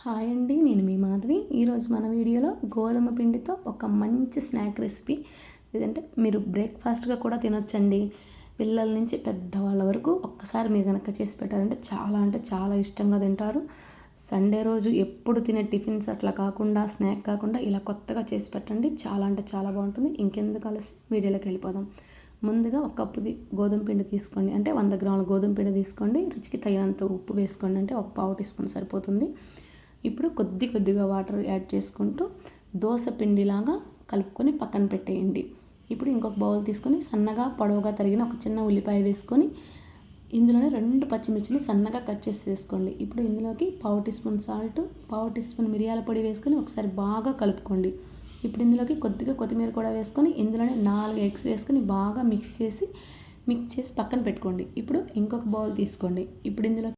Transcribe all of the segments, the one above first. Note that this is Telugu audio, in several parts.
హాయ్ అండి నేను మీ మాధవి. ఈరోజు మన వీడియోలో గోధుమ పిండితో ఒక మంచి స్నాక్ రెసిపీ. లేదంటే మీరు బ్రేక్ఫాస్ట్గా కూడా తినొచ్చండి. పిల్లల నుంచి పెద్దవాళ్ళ వరకు ఒక్కసారి మీరు కనుక చేసి పెట్టారంటే చాలా అంటే చాలా ఇష్టంగా తింటారు. సండే రోజు ఎప్పుడు తినే టిఫిన్స్ అట్లా కాకుండా స్నాక్ కాకుండా ఇలా కొత్తగా చేసి పెట్టండి. చాలా అంటే చాలా బాగుంటుంది. ఇంకెందుకు కలిసి వీడియోలోకి వెళ్ళిపోదాం. ముందుగా ఒక కప్పుది గోధుమ పిండి తీసుకోండి. అంటే వంద గ్రాముల గోధుమ పిండి తీసుకోండి. రుచికి తగినంత ఉప్పు వేసుకోండి. అంటే ఒక పావు టీ స్పూన్ సరిపోతుంది. ఇప్పుడు కొద్ది కొద్దిగా వాటర్ యాడ్ చేసుకుంటూ దోశ పిండిలాగా కలుపుకొని పక్కన పెట్టేయండి. ఇప్పుడు ఇంకొక బౌల్ తీసుకొని సన్నగా పొడవుగా తరిగిన ఒక చిన్న ఉల్లిపాయ వేసుకొని ఇందులోనే రెండు పచ్చిమిర్చిని సన్నగా కట్ చేసి వేసుకోండి. ఇప్పుడు ఇందులోకి పావు టీ స్పూన్ సాల్ట్ పావు టీ స్పూన్ మిరియాల పొడి వేసుకొని ఒకసారి బాగా కలుపుకోండి. ఇప్పుడు ఇందులోకి కొద్దిగా కొత్తిమీర కూడా వేసుకొని ఇందులోనే నాలుగు ఎగ్స్ వేసుకొని బాగా మిక్స్ చేసి మిక్స్ చేసి పక్కన పెట్టుకోండి. ఇప్పుడు ఇంకొక బౌల్ తీసుకోండి. ఇప్పుడు ఇందులో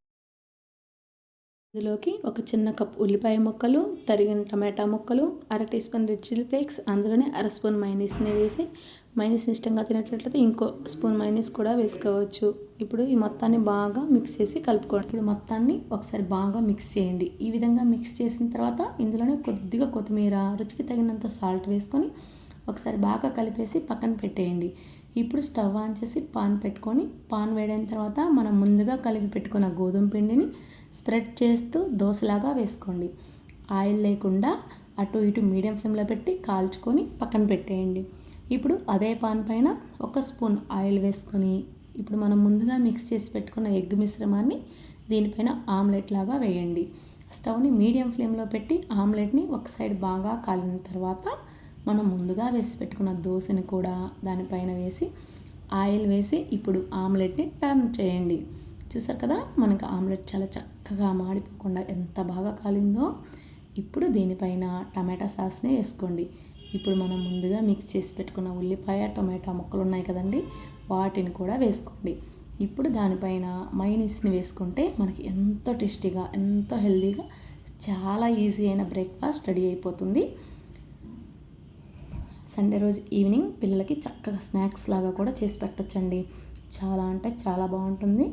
ఇందులోకి ఒక చిన్న కప్ ఉల్లిపాయ ముక్కలు తరిగిన టమాటా ముక్కలు అర teaspoon red chilli flakes అందులోనే అర స్పూన్ మైనీస్ని వేసి మైనీస్ ఇష్టంగా తినేటట్లయితే ఇంకో స్పూన్ మైనీస్ కూడా వేసుకోవచ్చు. ఇప్పుడు ఈ మొత్తాన్ని బాగా మిక్స్ చేసి కలుపుకోండి. ఇప్పుడు మొత్తాన్ని ఒకసారి బాగా మిక్స్ చేయండి. ఈ విధంగా మిక్స్ చేసిన తర్వాత ఇందులోనే కొద్దిగా కొత్తిమీర రుచికి తగినంత సాల్ట్ వేసుకొని ఒకసారి బాగా కలిపేసి పక్కన పెట్టేయండి. ఇప్పుడు స్టవ్ ఆన్ చేసి పాన్ పెట్టుకొని పాన్ వేడైన తర్వాత మనం ముందుగా కలిపి పెట్టుకున్న గోధుమ పిండిని స్ప్రెడ్ చేస్తూ దోశలాగా వేసుకోండి. ఆయిల్ లేకుండా అటు ఇటు మీడియం ఫ్లేమ్లో పెట్టి కాల్చుకొని పక్కన పెట్టేయండి. ఇప్పుడు అదే పాన్ పైన ఒక స్పూన్ ఆయిల్ వేసుకొని ఇప్పుడు మనం ముందుగా మిక్స్ చేసి పెట్టుకున్న ఎగ్ మిశ్రమాన్ని దీనిపైన ఆమ్లెట్ లాగా వేయండి. స్టవ్ని మీడియం ఫ్లేమ్లో పెట్టి ఆమ్లెట్ని ఒక సైడ్ బాగా కాలిన తర్వాత మనం ముందుగా వేసి పెట్టుకున్న దోశని కూడా దానిపైన వేసి ఆయిల్ వేసి ఇప్పుడు ఆమ్లెట్ని టర్న్ చేయండి. చూసారు కదా మనకు ఆమ్లెట్ చాలా చక్కగా మాడిపోకుండా ఎంత బాగా కాలిందో. ఇప్పుడు దీనిపైన టమాటా సాస్ని వేసుకోండి. ఇప్పుడు మనం ముందుగా మిక్స్ చేసి పెట్టుకున్న ఉల్లిపాయ టొమాటో ముక్కలు ఉన్నాయి కదండి వాటిని కూడా వేసుకోండి. ఇప్పుడు దానిపైన మైనీస్ని వేసుకుంటే మనకి ఎంతో టేస్టీగా ఎంతో హెల్తీగా చాలా ఈజీ అయిన బ్రేక్ఫాస్ట్ రెడీ అయిపోతుంది. సండే రోజు ఈవినింగ్ పిల్లలకి చక్కగా స్నాక్స్ లాగా కూడా చేసి పెట్టచ్చండి. చాలా అంటే చాలా బాగుంటుంది.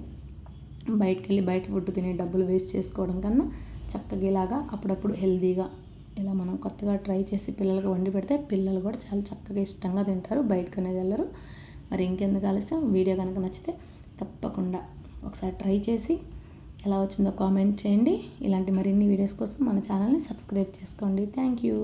బయటకు వెళ్ళి బయట ఫుడ్ తిని డబ్బులు వేస్ట్ చేసుకోవడం కన్నా చక్కగా ఇలాగా అప్పుడప్పుడు హెల్తీగా ఇలా మనం కొత్తగా ట్రై చేసి పిల్లలకు వండి పెడితే పిల్లలు కూడా చాలా చక్కగా ఇష్టంగా తింటారు బయటకు అనేది వెళ్ళరు. మరి ఇంకెందుకు ఆలస్యం? వీడియో కనుక నచ్చితే తప్పకుండా ఒకసారి ట్రై చేసి ఎలా వచ్చిందో కామెంట్ చేయండి. ఇలాంటి మరిన్ని వీడియోస్ కోసం మన ఛానల్ని సబ్స్క్రైబ్ చేసుకోండి. Thank you.